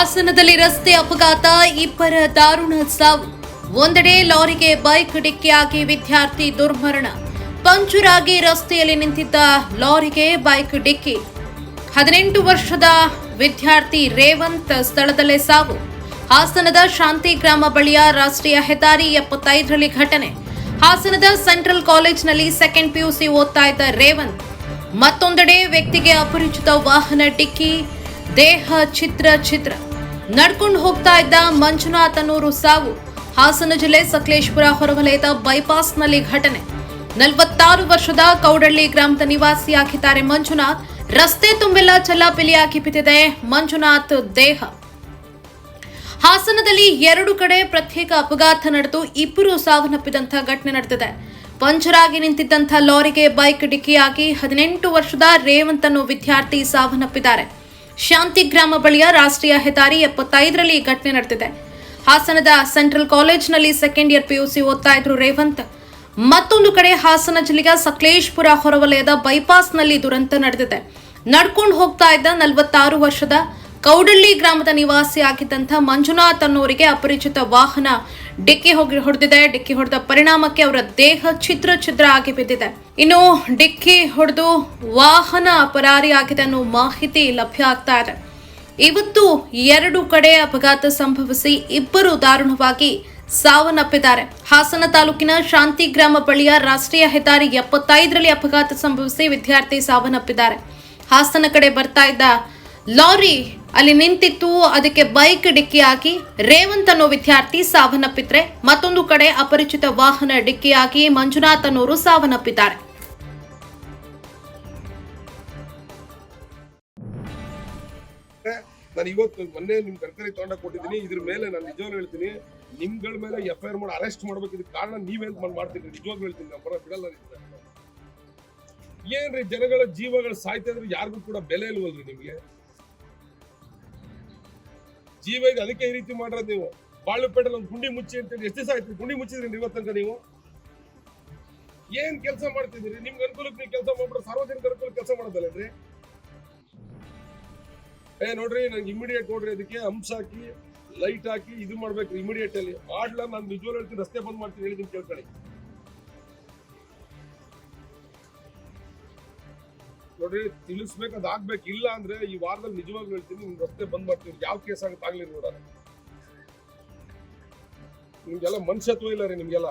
ಹಾಸನದಲ್ಲಿ ರಸ್ತೆ ಅಪಘಾತ, ಇಬ್ಬರ ದಾರುಣ ಸಾವು. ಒಂದೆಡೆ ಲಾರಿಗೆ ಬೈಕ್ ಡಿಕ್ಕಿಯಾಗಿ ವಿದ್ಯಾರ್ಥಿ ದುರ್ಮರಣ. ಪಂಚರ್ ಆಗಿ ರಸ್ತೆಯಲ್ಲಿ ನಿಂತಿದ್ದ ಲಾರಿಗೆ ಬೈಕ್ ಡಿಕ್ಕಿ. ಹದಿನೆಂಟು ವರ್ಷದ ವಿದ್ಯಾರ್ಥಿ ರೇವಂತ್ ಸ್ಥಳದಲ್ಲೇ ಸಾವು. ಹಾಸನದ ಶಾಂತಿ ಗ್ರಾಮ ಬಳಿಯ ರಾಷ್ಟ್ರೀಯ ಹೆದ್ದಾರಿ ಎಪ್ಪತ್ತೈದರಲ್ಲಿ ಘಟನೆ. ಹಾಸನದ ಸೆಂಟ್ರಲ್ ಕಾಲೇಜ್ನಲ್ಲಿ ಸೆಕೆಂಡ್ ಪಿಯುಸಿ ಓದ್ತಾ ಇದ್ದ ರೇವಂತ್. ಮತ್ತೊಂದೆಡೆ ವ್ಯಕ್ತಿಗೆ ಅಪರಿಚಿತ ವಾಹನ ಡಿಕ್ಕಿ, ದೇಹ ಚಿತ್ರ ಚಿತ್ರ ನಡ್ಕೊಂಡು ಹೋಗ್ತಾ ಇದ್ದ ಮಂಜುನಾಥನೂರು ಸಾವು. ಹಾಸನ ಜಿಲ್ಲೆ ಸಕಲೇಶ್ಪುರ ಹೊರವಲಯದ ಬೈಪಾಸ್ನಲ್ಲಿ ಘಟನೆ. ನಲವತ್ತಾರು ವರ್ಷದ ಕೌಡಳ್ಳಿ ಗ್ರಾಮದ ನಿವಾಸಿಯಾಗಿದ್ದಾರೆ ಮಂಜುನಾಥ್. ರಸ್ತೆ ತುಂಬೆಲ್ಲ ಚಲ್ಲಾಪಿಲಿಯಾಗಿ ಬಿದ್ದಿದೆ ಮಂಜುನಾಥ್ ದೇಹ. ಹಾಸನದಲ್ಲಿ ಎರಡು ಕಡೆ ಪ್ರತ್ಯೇಕ ಅಪಘಾತ ನಡೆದು ಇಬ್ಬರು ಸಾವನ್ನಪ್ಪಿದಂತಹ ಘಟನೆ ನಡೆದಿದೆ. ಪಂಚರಾಗಿ ನಿಂತಿದ್ದಂಥ ಲಾರಿಗೆ ಬೈಕ್ ಡಿಕ್ಕಿಯಾಗಿ ಹದಿನೆಂಟು ವರ್ಷದ ರೇವಂತ್ ಅನ್ನೋ ವಿದ್ಯಾರ್ಥಿ ಸಾವನ್ನಪ್ಪಿದ್ದಾರೆ. ಶಾಂತಿ ಗ್ರಾಮ ಬಳಿಯ ರಾಷ್ಟ್ರೀಯ ಹೆದ್ದಾರಿ ಎಪ್ಪತ್ತೈದರಲ್ಲಿ ಈ ಘಟನೆ ನಡೆದಿದೆ. ಹಾಸನದ ಸೆಂಟ್ರಲ್ ಕಾಲೇಜ್ನಲ್ಲಿ ಸೆಕೆಂಡ್ ಇಯರ್ ಪಿಯುಸಿ ಓದ್ತಾ ಇದ್ರು ರೇವಂತ್. ಮತ್ತೊಂದು ಕಡೆ ಹಾಸನ ಜಿಲ್ಲೆಯ ಸಕಲೇಶ್ಪುರ ಹೊರವಲಯದ ಬೈಪಾಸ್ನಲ್ಲಿ ದುರಂತ ನಡೆದಿದೆ. ನಡ್ಕೊಂಡು ಹೋಗ್ತಾ ಇದ್ದ ನಲವತ್ತಾರು ವರ್ಷದ ಕೌಡಳ್ಳಿ ಗ್ರಾಮದ ನಿವಾಸಿ ಆಗಿದ್ದಂಥ ಮಂಜುನಾಥ್ ಅನ್ನೋರಿಗೆ ಅಪರಿಚಿತ ವಾಹನ ಡಿಕ್ಕಿ ಹೋಗಿ ಹೊಡೆದಿದೆ. ಡಿಕ್ಕಿ ಹೊಡೆದ ಪರಿಣಾಮಕ್ಕೆ ಅವರ ದೇಹ ಚಿತ್ರ ಚಿತ್ರ ಆಗಿ ಬಿದ್ದಿದೆ. ಇನ್ನು ಡಿಕ್ಕಿ ಹೊಡೆದು ವಾಹನ ಪರಾರಿಯಾಗಿದೆ ಅನ್ನೋ ಮಾಹಿತಿ ಲಭ್ಯ ಆಗ್ತಾ ಇದೆ. ಇವತ್ತು ಎರಡು ಕಡೆ ಅಪಘಾತ ಸಂಭವಿಸಿ ಇಬ್ಬರು ದಾರುಣವಾಗಿ ಸಾವನ್ನಪ್ಪಿದ್ದಾರೆ. ಹಾಸನ ತಾಲೂಕಿನ ಶಾಂತಿ ಗ್ರಾಮ ಬಳಿಯ ರಾಷ್ಟ್ರೀಯ ಹೆದ್ದಾರಿ ಎಪ್ಪತ್ತೈದರಲ್ಲಿ ಅಪಘಾತ ಸಂಭವಿಸಿ ವಿದ್ಯಾರ್ಥಿ ಸಾವನ್ನಪ್ಪಿದ್ದಾರೆ. ಹಾಸನ ಕಡೆ ಬರ್ತಾ ಇದ್ದ ಲಾರಿ ಅಲ್ಲಿ ನಿಂತಿತ್ತು. ಅದಕ್ಕೆ ಬೈಕ್ ಡಿಕ್ಕಿ ಹಾಕಿ ರೇವಂತ್ ಅನ್ನೋ ವಿದ್ಯಾರ್ಥಿ ಸಾವನ್ನಪ್ಪಿದ್ರೆ. ಮತ್ತೊಂದು ಕಡೆ ಅಪರಿಚಿತ ವಾಹನ ಡಿಕ್ಕಿಯಾಗಿ ಮಂಜುನಾಥ್ ಅನ್ನೋರು ಸಾವನ್ನಪ್ಪಿದ್ದಾರೆ. ನಾನು ಇವತ್ತು ಮೊನ್ನೆ ನಿಮ್ ಕರ್ಕರಿ ತೊಂಡ ಕೊಟ್ಟಿದ್ದೀನಿ. ಇದ್ರ ಮೇಲೆ ನಾನು ನಿಜವಾಗ್ಲೂ ಹೇಳ್ತೀನಿ. ನಿಮ್ಗಳ ಮೇಲೆ ಎಫ್ ಐ ಆರ್ ಮಾಡಿ ಅರೆಸ್ಟ್ ಮಾಡ್ಬೇಕು ಇದಕ್ಕೆ ಕಾರಣ ನೀವೇನ್ ಮಾಡ್- ಮಾಡ್ತೀರಿ. ನಿಜವಾಗ್ಲೂ ಹೇಳ್ತೀನಿ. ನಾನು ಬಿಡಲ್ಲ. ಏನ್ರಿ ಜನಗಳ ಜೀವಗಳು ಸಾಯ್ತಾ ಇದ್ರೆ ಯಾರಿಗೂ ಕೂಡ ಬೆಲೆ ಇಲ್ವಲ್ರಿ ನಿಮ್ಗೆ? ಜೀವ ಇದೆ ಅದಕ್ಕೆ ಈ ರೀತಿ ಮಾಡ್ರ ನೀವು. ಬಾಳುಪೇಟೆ ಒಂದು ಗುಂಡಿ ಮುಚ್ಚಿ ಅಂತೇಳಿ ಎಷ್ಟು ದಿವಸ ಆಯ್ತು ಗುಂಡಿ ಮುಚ್ಚಿದ್ರಿ ಇವತ್ತು ತನಕ ನೀವು? ಏನ್ ಕೆಲಸ ಮಾಡ್ತಿದ್ದೀರಿ? ನಿಮ್ಗೆ ಅನುಕೂಲಕ್ಕೆ ನೀವು ಕೆಲಸ ಮಾಡ್ಬಿಟ್ರೆ ಸಾರ್ವಜನಿಕ ಅನುಕೂಲ ಕೆಲಸ ಮಾಡೋದಲ್ಲೇನ್ರಿ? ಏ, ನೋಡ್ರಿ, ನಂಗೆ ಇಮಿಡಿಯೇಟ್ ನೋಡ್ರಿ, ಅದಕ್ಕೆ ಅಂಶ ಹಾಕಿ ಲೈಟ್ ಹಾಕಿ ಇದು ಮಾಡ್ಬೇಕು ಇಮಿಡಿಯೇಟ್ ಅಲ್ಲಿ. ಮಾಡ್ಲ ನಾನು ನಿಜವಾಗ್ಲೂ ಹೇಳ್ತೀನಿ, ರಸ್ತೆ ಬಂದ್ ಮಾಡ್ತೀನಿ, ಹೇಳಿದ್ದೀನಿ ಕೇಳ್ಕೊಳ್ಳಿ ನೋಡ್ರಿ, ತಿಳಿಸ್ಬೇಕು, ಅದು ಆಗ್ಬೇಕು. ಇಲ್ಲ ಅಂದ್ರೆ ಈ ವಾರದಲ್ಲಿ ನಿಜವಾಗ್ಲೂ ಹೇಳ್ತೀನಿ, ನಿಮ್ಗೆ ರಸ್ತೆ ಬಂದ್ ಮಾಡ್ತೀನಿ ಯಾವ ಕೇಸ್ ಆಗುತ್ತೆ ಆಗ್ಲಿ ನೋಡೋಣ. ನಿಮ್ಗೆಲ್ಲ ಮನುಷ್ಯತ್ವ ಇಲ್ಲ ರೀ ನಿಮ್ಗೆಲ್ಲ.